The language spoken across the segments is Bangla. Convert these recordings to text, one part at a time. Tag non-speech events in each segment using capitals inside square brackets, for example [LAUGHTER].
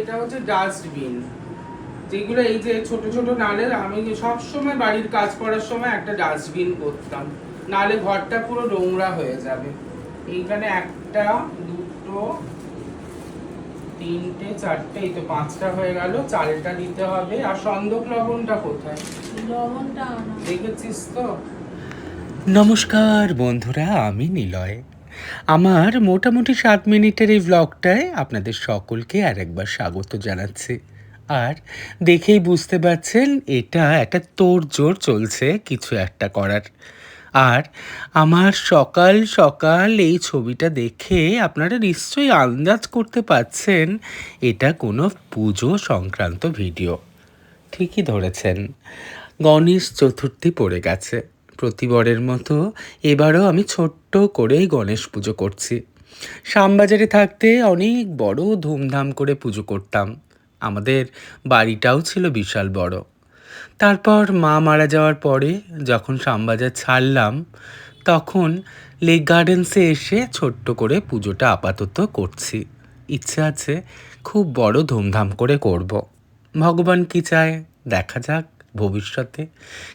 এটা হচ্ছে ডাস্টবিন। যেগুলো এই যে ছোট ছোট নালের আমি সব সময় বাড়ির কাজ করার সময় একটা ডাস্টবিন করতাম। নালে ঘরটা পুরো নোংরা হয়ে যাবে। এইখানে একটা দুটো তিনটে চারটে এই তো পাঁচটা হয়ে গেল চালটা দিতে হবে। আর সন্দক লবণটা কোথায়? লবণটা দেখেছিস তো? নমস্কার বন্ধুরা আমি নিলয়। আমার মোটামুটি সাত মিনিটের এই ব্লগটায় আপনাদের সকলকে আর একবার স্বাগত জানাচ্ছি। আর দেখেই বুঝতে পারছেন, এটা একটা তোড়জোড় চলছে কিছু একটা করার। আর আমার সকাল সকাল এই ছবিটা দেখে আপনারা নিশ্চয়ই আন্দাজ করতে পারছেন, এটা কোনো পুজো সংক্রান্ত ভিডিও। ঠিকই ধরেছেন, গণেশ চতুর্থী পড়ে গেছে। প্রতিবারের মতো এবারও আমি ছোট্ট করেই গণেশ পুজো করছি। শ্যামবাজারে থাকতে অনেক বড় ধুমধাম করে পুজো করতাম। আমাদের বাড়িটাও ছিল বিশাল বড়। তারপর মা মারা যাওয়ার পরে যখন শ্যামবাজার ছাড়লাম, তখন লেক গার্ডেন্সে এসে ছোট্ট করে পুজোটা আপাতত করছি। ইচ্ছে আছে খুব বড় ধুমধাম করে করব। ভগবান কি চায়, দেখা যাক। ভবিষ্যতে।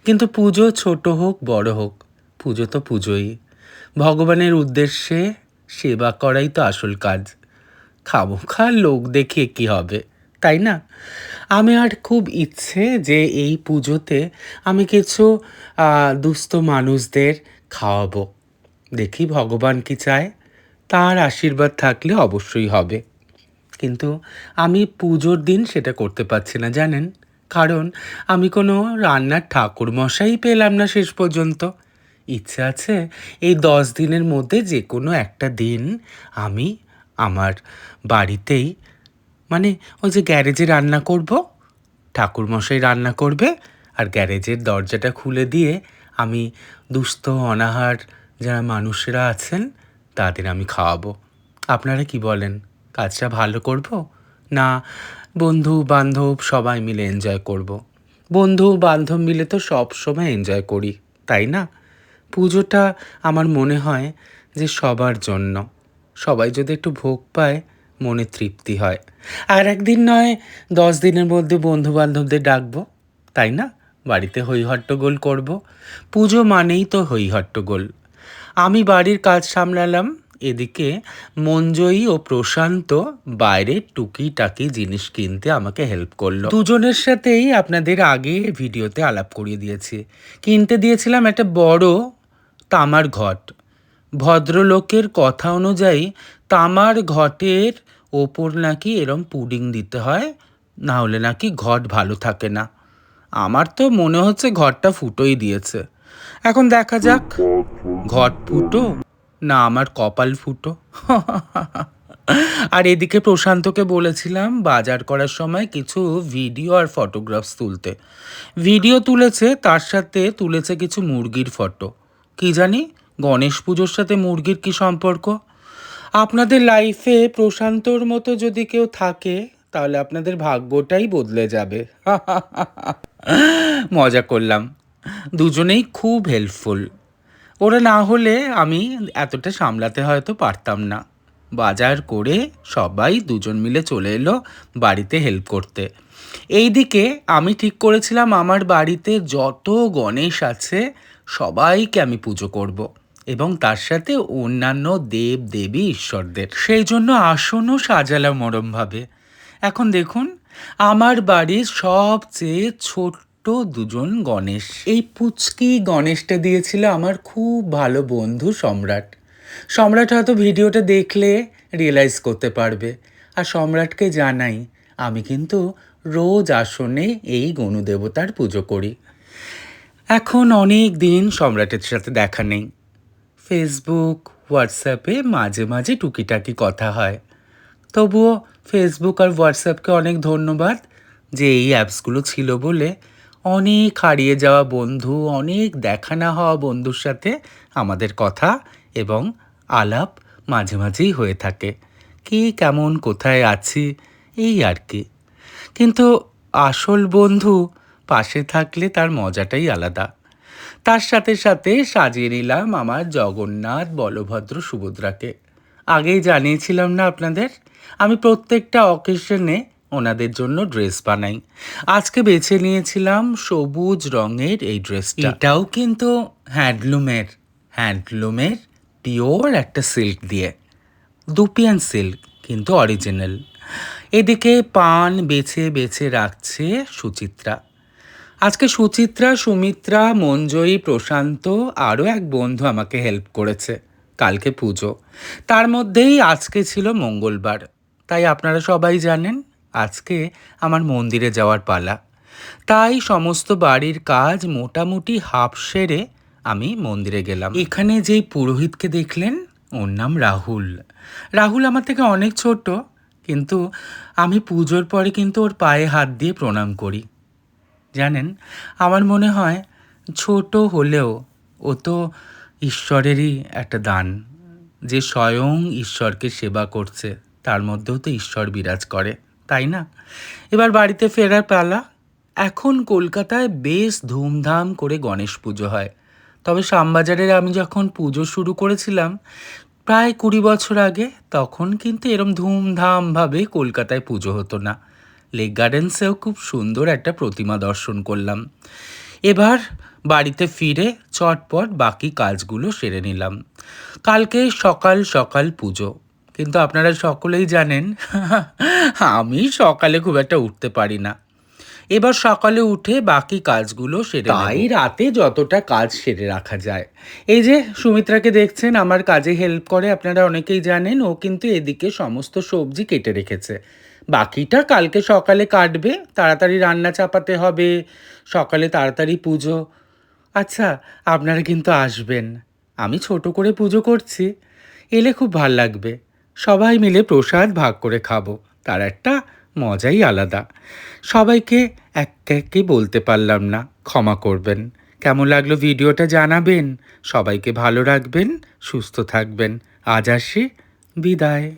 কিন্তু পুজো ছোট হোক, বড় হোক, পুজো তো পুজোই। ভগবানের উদ্দেশ্যে সেবা করাই তো আসল কাজ। খামোখা লোক দেখে কি হবে, তাই না? আমি আর খুব ইচ্ছে যে এই পুজোতে আমি কিছু দুস্থ মানুষদের খাওয়াবো। দেখি ভগবান কি চায়, তার আশীর্বাদ থাকলে অবশ্যই হবে। কিন্তু আমি পুজোর দিন সেটা করতে পারছি না, জানেন? কারণ আমি কোনো রান্নার ঠাকুর মশাই পেলাম না শেষ পর্যন্ত। ইচ্ছে আছে এই দশ দিনের মধ্যে যে কোনো একটা দিন আমি আমার বাড়িতেই মানে ওই যে গ্যারেজে রান্না করব ঠাকুর মশাই রান্না করবে আর গ্যারেজের দরজাটা খুলে দিয়ে আমি দুস্থ, অনাহার যারা মানুষেরা আছেন তাদের আমি খাওয়াবো। আপনারা কি বলেন, কাজটা ভালো করব না বন্ধু, বান্ধব সবাই মিলে এনজয় করব। বন্ধু, বান্ধব মিলে তো সব সময় এনজয় করি, তাই না? পুজোটা আমার মনে হয় যে সবার জন্য। সবাই যদি একটু ভোগ পায়, মনে তৃপ্তি হয়। আর একদিন নয়, দশ দিনের মধ্যে বন্ধু বান্ধবদের ডাকবো, তাই না? বাড়িতে হই হট্টগোল করব। পুজো মানেই তো হই হট্টগোল আমি বাড়ির কাজ সামলালাম এদিকে মঞ্জয়ী ও প্রশান্ত বাইরে টুকি টাকি জিনিস কিনতে আমাকে হেল্প করল। দুজনের সাথেই আপনাদের আগে ভিডিওতে আলাপ করিয়ে দিয়েছি। কিনতে দিয়েছিলাম একটা বড় তামার ঘট। ভদ্রলোকের কথা অনুযায়ী তামার ঘটের ওপর নাকি এরম পুডিং দিতে হয়, না হলে নাকি ঘট ভালো থাকে না। আমার তো মনে হচ্ছে ঘরটা ফুটোই দিয়েছে। এখন দেখা যাক, ঘট ফুটো? না, আমার কপাল ফুটো। আর এদিকে প্রশান্তকে বলেছিলাম বাজার করার সময় কিছু ভিডিও আর ফটোগ্রাফস তুলতে। ভিডিও তুলেছে, তার সাথে তুলেছে কিছু মুরগির ফটো। কি জানি, গণেশ পুজোর সাথে মুরগির কি সম্পর্ক? আপনাদের লাইফে প্রশান্তর মতো যদি কেউ থাকে, তাহলে আপনাদের ভাগ্যটাই বদলে যাবে। মজা করলাম। দুজনেই খুব হেল্পফুল ওরা না হলে আমি এতটা সামলাতে হয়তো পারতাম না। বাজার করে সবাই দুজন মিলে চলে এলো বাড়িতে হেল্প করতে। এইদিকে আমি ঠিক করেছিলাম আমার বাড়িতে যত গণেশ আছে, সবাইকে আমি পুজো করব। এবং তার সাথে অন্যান্য দেব, দেবী, ঈশ্বরদের। সেই জন্য আসনও সাজালাম মরমভাবে এখন দেখুন, আমার বাড়ির সবচেয়ে ছোট্ট দুজন গণেশ। এই পুচকি গণেশটা দিয়েছিল আমার খুব ভালো বন্ধু সম্রাট। সম্রাট হয়তো ভিডিওটা দেখলে রিয়েলাইজ করতে পারবে। আর সম্রাটকে জানাই, আমি কিন্তু রোজ আসনে এই গণুদেবতার পুজো করি। এখন অনেক দিন সম্রাটের সাথে দেখা নেই। ফেসবুক হোয়াটসঅ্যাপে মাঝে মাঝে টুকিটাকি কথা হয়। তবুও ফেসবুক আর হোয়াটসঅ্যাপকে অনেক ধন্যবাদ যে এই অ্যাপসগুলো ছিল বলে অনেক হারিয়ে যাওয়া বন্ধু, অনেক দেখা না হওয়া বন্ধুর সাথে আমাদের কথা এবং আলাপ মাঝে মাঝেই হয়ে থাকে। কি কেমন, কোথায় আছি, এই আর কি। কিন্তু আসল বন্ধু পাশে থাকলে তার মজাটাই আলাদা। তার সাথে সাথে সাজিয়ে নিলাম আমার জগন্নাথ বলভদ্র সুভদ্রাকে। আগেই জানিয়েছিলাম না আপনাদের, আমি প্রত্যেকটা অকেশনে ওনাদের জন্য ড্রেস বানাই। আজকে বেছে নিয়েছিলাম সবুজ রঙের এই ড্রেসটা। এটাও কিন্তু হ্যান্ডলুমের হ্যান্ডলুমের পিওর একটা সিল্ক দিয়ে। দুপিয়ান সিল্ক, কিন্তু অরিজিনাল। এদিকে পান বেছে বেছে রাখছে সুচিত্রা। আজকে সুচিত্রা, সুমিত্রা মঞ্জয়ী প্রশান্ত আরও এক বন্ধু আমাকে হেল্প করেছে, কালকে পুজো। তার মধ্যেই আজকে ছিল মঙ্গলবার। তাই আপনারা সবাই জানেন আজকে আমার মন্দিরে যাওয়ার পালা। তাই সমস্ত বাড়ির কাজ মোটামুটি হাফ সেরে আমি মন্দিরে গেলাম। এখানে যেই পুরোহিতকে দেখলেন, ওর নাম রাহুল। রাহুল আমার থেকে অনেক ছোট, কিন্তু আমি পুজোর পরে কিন্তু ওর পায়ে হাত দিয়ে প্রণাম করি। জানেন, আমার মনে হয় ছোট হলেও ও তো ঈশ্বরেরই একটা দান। যে স্বয়ং ঈশ্বরকে সেবা করছে, তার মধ্যেও তো ঈশ্বর বিরাজ করে। তাই না? এবার বাড়িতে ফেরার পালা। এখন কলকাতায় বেশ ধুমধাম করে গণেশ পুজো হয়। তবে শ্যামবাজারের আমি যখন পুজো শুরু করেছিলাম, প্রায় কুড়ি বছর আগে, তখন কিন্তু এরম ধুমধামভাবে কলকাতায় পুজো হতো না। লেক গার্ডেন্সেও খুব সুন্দর একটা প্রতিমা দর্শন করলাম। এবার বাড়িতে ফিরে চটপট বাকি কাজগুলো সেরে নিলাম। কালকে সকাল সকাল পুজো। কিন্তু আপনারা সকলেই জানেন, [LAUGHS] আমি সকালে খুব একটা উঠতে পারি না। এবার সকালে উঠে বাকি কাজগুলো সেরে তাই রাতে যতটা কাজ সেরে রাখা যায়। এই যে সুমিত্রাকে দেখছেন, আমার কাজে হেল্প করে, আপনারা অনেকেই জানেন, ও কিন্তু এদিকে সমস্ত সবজি কেটে রেখেছে। বাকিটা কালকে সকালে কাটবে, তাড়াতাড়ি রান্না চাপাতে হবে, সকালে তাড়াতাড়ি পুজো। আচ্ছা আপনারা কিন্তু আসবেন। আমি ছোট করে পুজো করছি, এলে খুব ভালো লাগবে। সবাই মিলে প্রসাদ ভাগ করে খাব, তার একটা মজাই আলাদা। সবাইকে এক একে বলতে পারলাম না, ক্ষমা করবেন। কেমন লাগল ভিডিওটা জানাবেন? সবাইকে ভালো রাখবেন, সুস্থ থাকবেন। আজ আসি, বিদায়।